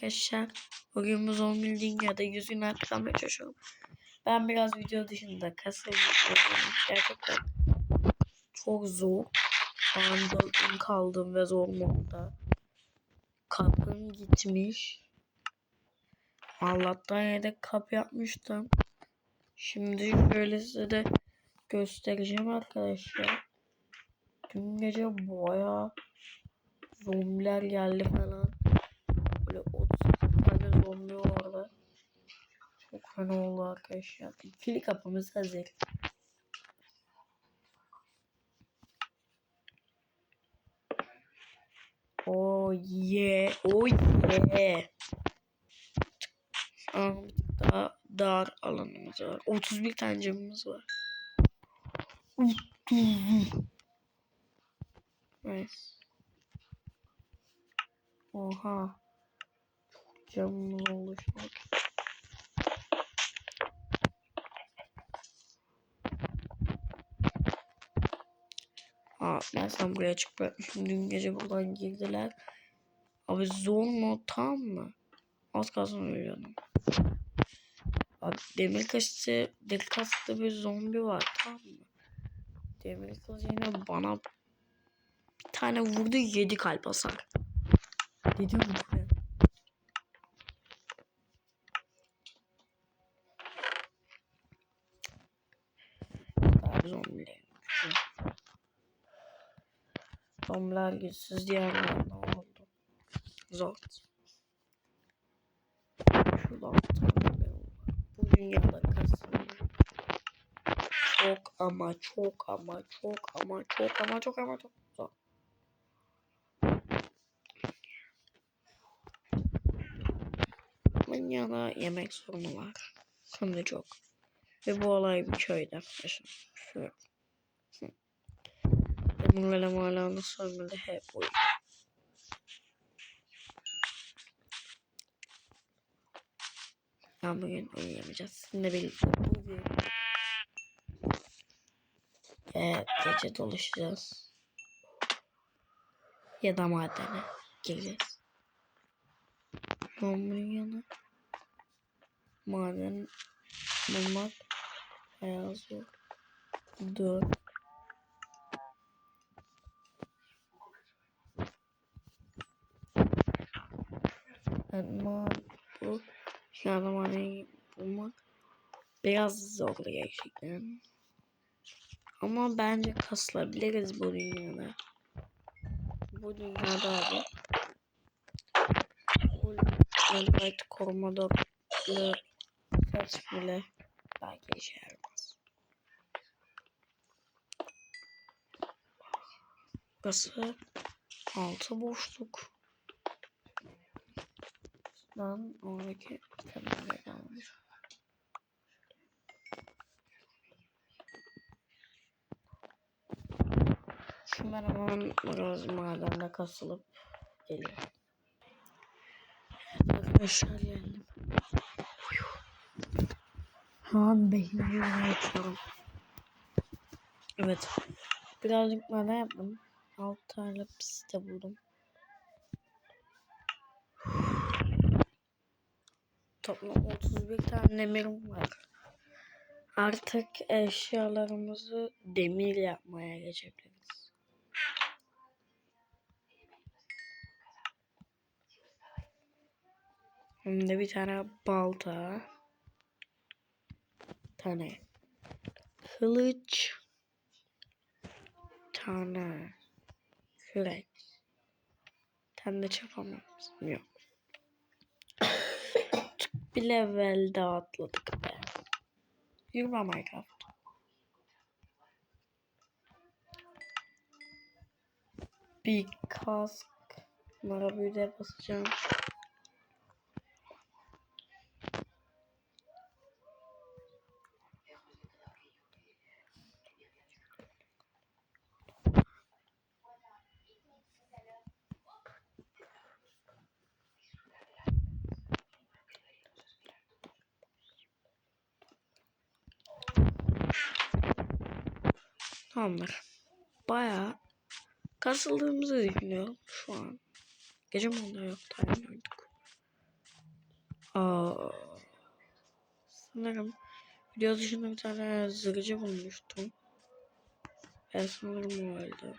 arkadaşlar. Bugün bu zombi dünyada yüzünü aktarmaya çalışıyorum. Ben biraz video dışında kasayı yapıyorum. Gerçekten çok zor. Gün kaldım ve zor modda. Kapım gitmiş. Allah'tan yedek kap yapmıştım. Şimdi şöyle size de göstereceğim arkadaşlar. Dün gece bayağı zombiler geldi falan. Böyle 30 vardı. Çok fena oldu arkadaşlar. İkili kapımız hazır. Oh yeah. Oh yeah. Şu daha dar alanımız var. 31 tane camımız var. Nice. Oha. Şu an. Aa, ben sen buraya açık bırakmışım. Dün gece buradan girdiler. Abi zor mu tam mı? Az kalsın ölüyordum. Abi demir kaşısı, demir kasklı bir zombi var tamam mı? Demir kaşısı yine bana bir tane vurdu yedi kalp hasar. Dedim bu Zombiler güçsüz diyenler ne oldu? Zor. Şuradan bir tane ben Bu dünyada. Çok ama çok ama çok ama çok ama çok ama çok zor. Dünyada yemek sorunu var. De çok. Ve bu olay bir köyde arkadaşlar. Benim böyle malanı sormadı hep bu. Ben bugün uyuyamayacağız. Sizinle birlikte bugün evet, gece dolaşacağız. Ya da madene gireceğiz. Zombi'nin yanı. Maden bulmak bayağı zor. Dur. Ama bu şarlamayı bulmak biraz zor gerçekten. Ama bence kasılabiliriz bu dünyada. Bu dünyada abi. Bu Elbette korumalı ses bile belki işe yaramaz. Burası altı boşluk. Lan oradaki kameraya. Şimdi ben hemen biraz madende kasılıp geliyorum. Arkadaşlar geldim. Şu an beynimi açıyorum. Evet. Birazcık bana yaptım. 6 tane piste buldum. Toplam 31 tane demirim var. Artık eşyalarımızı demir yapmaya geçebiliriz. Hem de bir tane balta. Tane kılıç. Tane kürek. Tane de çapamız yok. Bir level daha atladık be. Yürüme Minecraft. Bir kask. Bunlara büyüde basacağım. Tamamdır. Bayağı kasıldığımızı düşünüyorum şu an. Gece mi onda yok dayanıyorduk. Aa, sanırım video dışında bir tane zırhcı bulmuştum. Ben sanırım o öldü.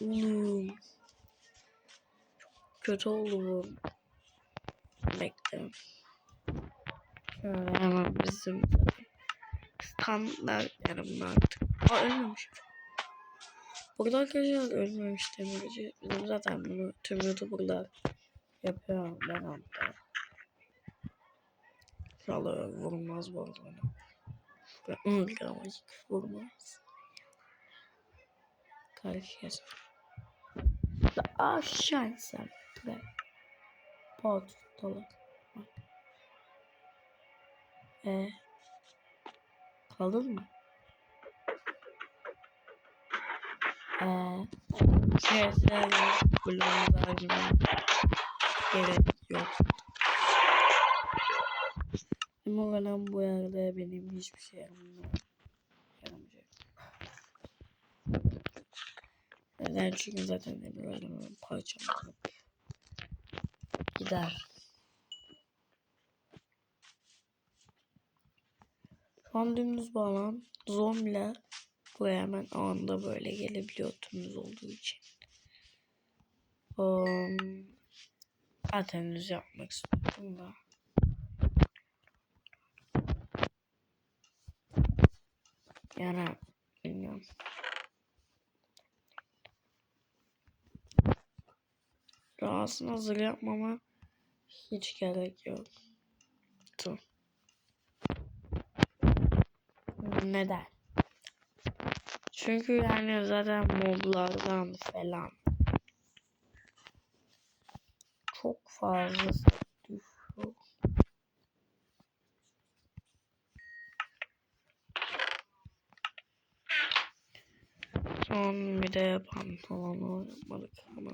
Oğlum. Çok kötü oldu bu. Bekle. Şöyle hemen bizim yani bunlar artık. Aa ölmemiş. Burada arkadaşlar ölmemiş demirci. Bizim zaten bunu tüm youtuberlar yapıyor. Ben hatta. Şuralı vurmaz bu arada bana. Şuraya ıngır ama hiç vurmaz. Karşıya Da aşağı insem. Ve pot dolak. Bak. Kaldın mı? Eee Şehirler bulunmaz halime gerek yok. Muhtemelen bu yerde benim hiçbir şey. Yaramayacak. Neden? Çünkü zaten demir öldürmem parçalarım. Gider. Şu an dümdüz bağlan. Zombiler buraya hemen anında böyle gelebiliyor tümümüz olduğu için. Um, zaten henüz yapmak istiyorum da. Yani bilmiyorum. Rahatsız hazır yapmama hiç gerek yok. Neden? Çünkü yani zaten moblardan falan çok fazla düşüyor. Son bir de pantolonu yapmadık ama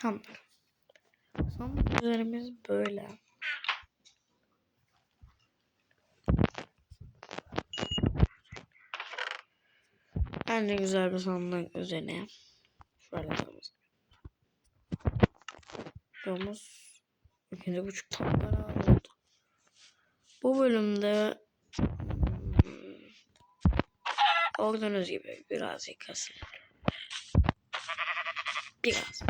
Tamamdır. Sandıklarımız böyle. En de güzel bir sandık üzerine. Şöyle yapalım. Domuz ikinci buçuk tane oldu. Bu bölümde hmm, gördüğünüz gibi biraz yıkasın. Biraz.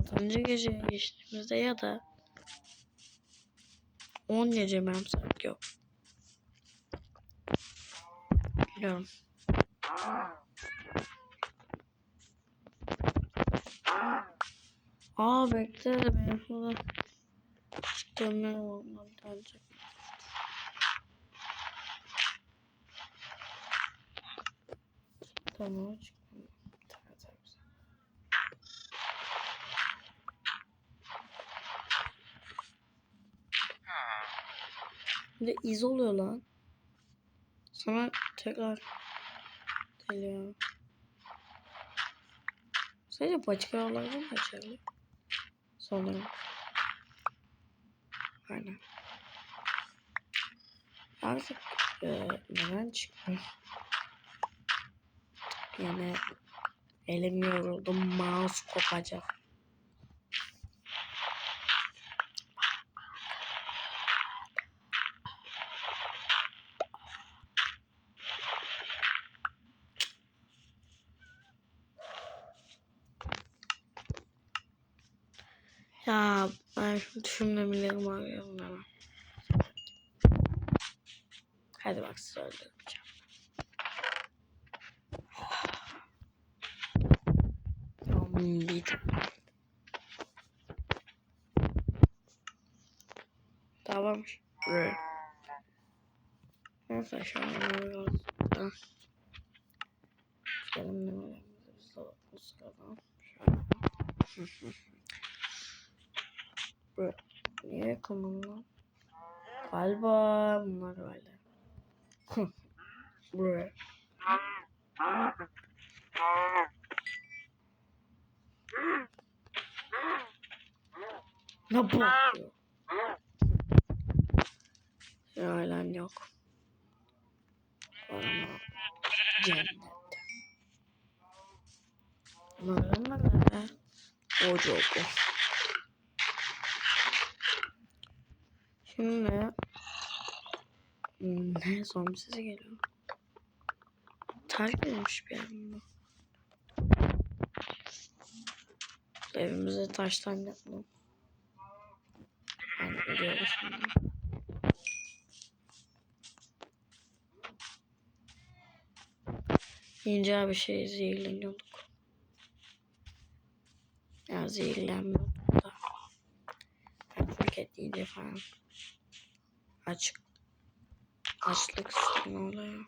6. geceye geçtiğimizde ya da 10 gece mi yapsak yok. Biliyorum. Aa bekle benim şurada çıktığım yer olmalı bence. Tamam çıktım. Tamam tamam. Bir de iz oluyor lan. Sonra tekrar geliyor. Sadece paçka yollarda mı açarlı? Sanırım. Aynen. Artık e, neden çıkmıyor? Yani elim yoruldu. Mouse kopacak. Ya ben şu düşünmemelerimi arıyorum hemen. Hadi bak. Tamam bir tane. Tamam. An biraz da Gelin bu sırada şöyle. Buraya. Niye yakamadım Galiba bunlar öyle. Buraya. Ne bu? Halen yok. Ama cennette. Lan lan lan lan. O çok. Şimdi ne? Hmm, Ne zombi sesi geliyor. Terk edilmiş bir yer mi bu? Evimize taştan yapalım. Yani biliyoruz şimdi. İnce bir şey zehirleniyorduk. Ya zehirlenmiyorduk da. Ben Fırket yiyince falan. Açık. Açlık sorunu oluyor.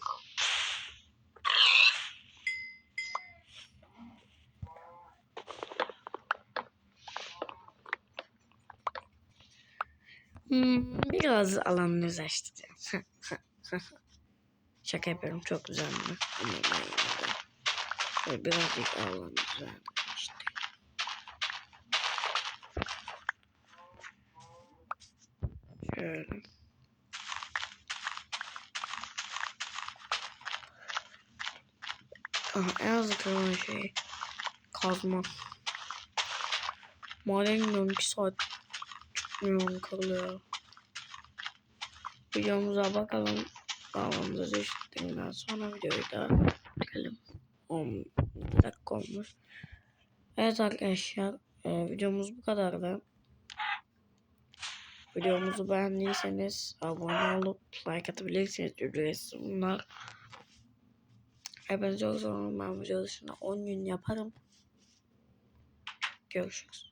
Hmm, biraz alanını uzlaştıracağım. Şaka yapıyorum çok güzel mi? Böyle birazcık alanı düzenledim işte. Şöyle. Aha, en az kalan şey kazma. Maden gidiyorum 2 saat çıkmıyorum kalıyor. Videomuza bakalım. Bağlamamızı düştükten sonra videoyu da bitirelim. 10 dakika olmuş. Evet arkadaşlar e, videomuz bu kadardı. Videomuzu beğendiyseniz abone olup like atabilirsiniz. Ücretsiz bunlar. Sağ olun. Ben video dışında 10 gün yaparım. Görüşürüz.